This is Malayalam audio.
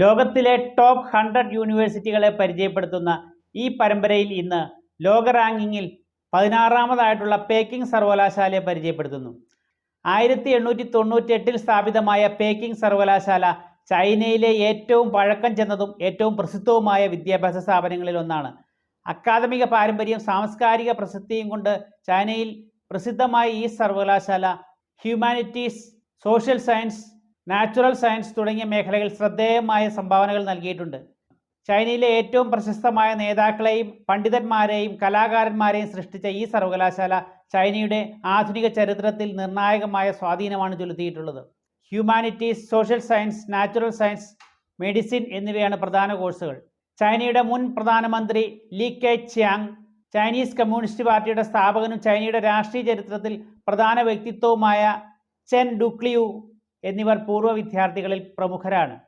ലോകത്തിലെ ടോപ്പ് ഹൺഡ്രഡ് യൂണിവേഴ്സിറ്റികളെ പരിചയപ്പെടുത്തുന്ന ഈ പരമ്പരയിൽ ഇന്ന് ലോക റാങ്കിങ്ങിൽ പതിനാറാമതായിട്ടുള്ള പേക്കിംഗ് സർവകലാശാലയെ പരിചയപ്പെടുത്തുന്നു. ആയിരത്തി എണ്ണൂറ്റി തൊണ്ണൂറ്റി എട്ടിൽ സ്ഥാപിതമായ പേക്കിംഗ് സർവകലാശാല ചൈനയിലെ ഏറ്റവും പഴക്കം ചെന്നതും ഏറ്റവും പ്രസിദ്ധവുമായ വിദ്യാഭ്യാസ സ്ഥാപനങ്ങളിൽ ഒന്നാണ്. അക്കാദമിക പാരമ്പര്യം സാംസ്കാരിക പ്രസിദ്ധിയും കൊണ്ട് ചൈനയിൽ പ്രസിദ്ധമായ ഈ സർവകലാശാല humanities social science natural science തുടങ്ങിയ മേഖലകൾ ശ്രദ്ധേയമായ സംഭാവനകൾ നൽകിയിട്ടുണ്ട്. ചൈനയിലെ ഏറ്റവും പ്രശസ്തമായ നേതാക്കളെയും പണ്ഡിതന്മാരെയും കലാകാരന്മാരെയും സൃഷ്ടിച്ച ഈ സർവകലാശാല ചൈനയുടെ ആധുനിക ചരിത്രത്തിൽ നിർണായകമായ സ്വാധീനമാണ് ചെലുത്തിയിട്ടുള്ളത് humanities social science natural science medicine എന്നിവയാണ് പ്രധാന കോഴ്സുകൾ. ചൈനയുടെ മുൻ പ്രധാനമന്ത്രി ലീ കെ ച്യാങ് ചൈനീസ് കമ്മ്യൂണിസ്റ്റ് പാർട്ടിയുടെ സ്ഥാപകനും ചൈനയുടെ രാഷ്ട്രീയ ചരിത്രത്തിൽ പ്രധാന വ്യക്തിത്വവുമായ ചെൻ ഡുക്ലിയു എന്നിവർ പൂർവ വിദ്യാർത്ഥികളിൽ പ്രമുഖരാണ്.